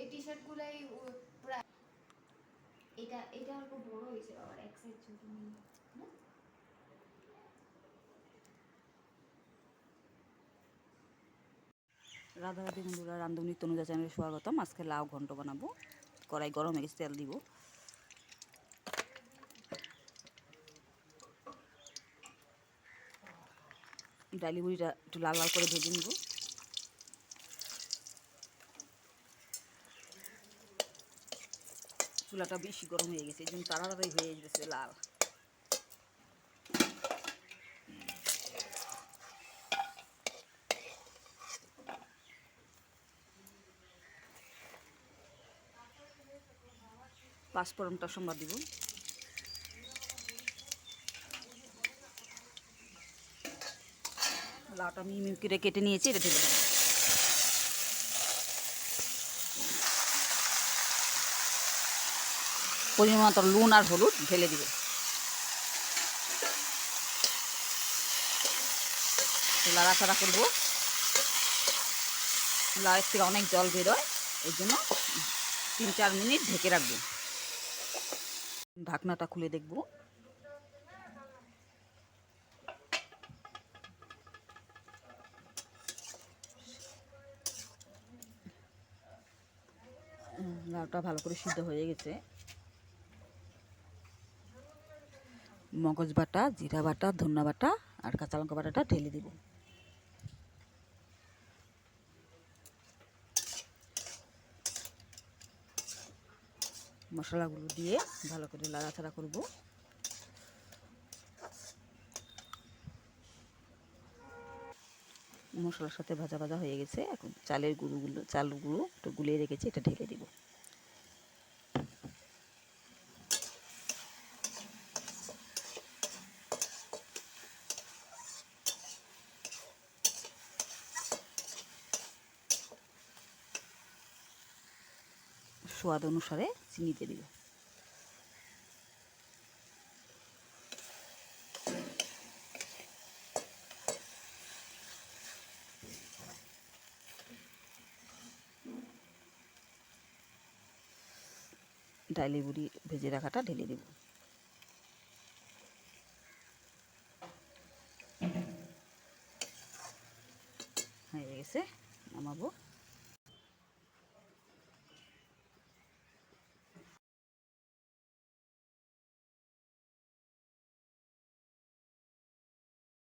এই T shirt গুলাই প্রায় এটা এটা অল্প বড় হয়েছে বাবার এক ছোট নেই রাধা বন্ধুরা রান্ধনী তনুজা চ্যানেলে স্বাগতম। আজকে লাউ ঘন্ট বানাবো। কড়াই গরম হয়ে তেল দিব। ডালি বুড়িটা একটু লাল লাল করে ভেজে নিব। চুলাটা বেশি গরম হয়ে গেছে, এই জন্য তাড়াতাড়ি হয়ে গেছে লাল। পাঁচফোড়নটা সোমবার দিব। লাউটা মিমি করে কেটে নিয়েছি, এটা ঢেলে দেবো। পরিমাণ মতো নুন আর হলুদ ঢেলে দিবে। লাড়াচাড়া করব। লাউয়ের থেকে অনেক জল বেরোয়, এই জন্য তিন চার মিনিট ঢেকে রাখব। ঢাকনাটা খুলে দেখব। লাউটা ভালো করে সিদ্ধ হয়ে গেছে। মগজ বাটা, জিরা বাটা ধন্যা বাটা আর কাঁচা লঙ্কা বাটাটা ঢেলে দিব। মশলাগুলো দিয়ে ভালো করে লাড়াছাড়া করব। মশলার সাথে ভাজা ভাজা হয়ে গেছে। এখন চালের গুঁড়োগুলো, চালগুলো একটু গুলিয়ে রেখেছি, এটা ঢেলে দিব। স্বাদ অনুসারে চিনি দিয়ে দিব। ডাইলি বুড়ি ভেজে রাখাটা ঢেলে দেব। হয়ে গেছে নামাবো।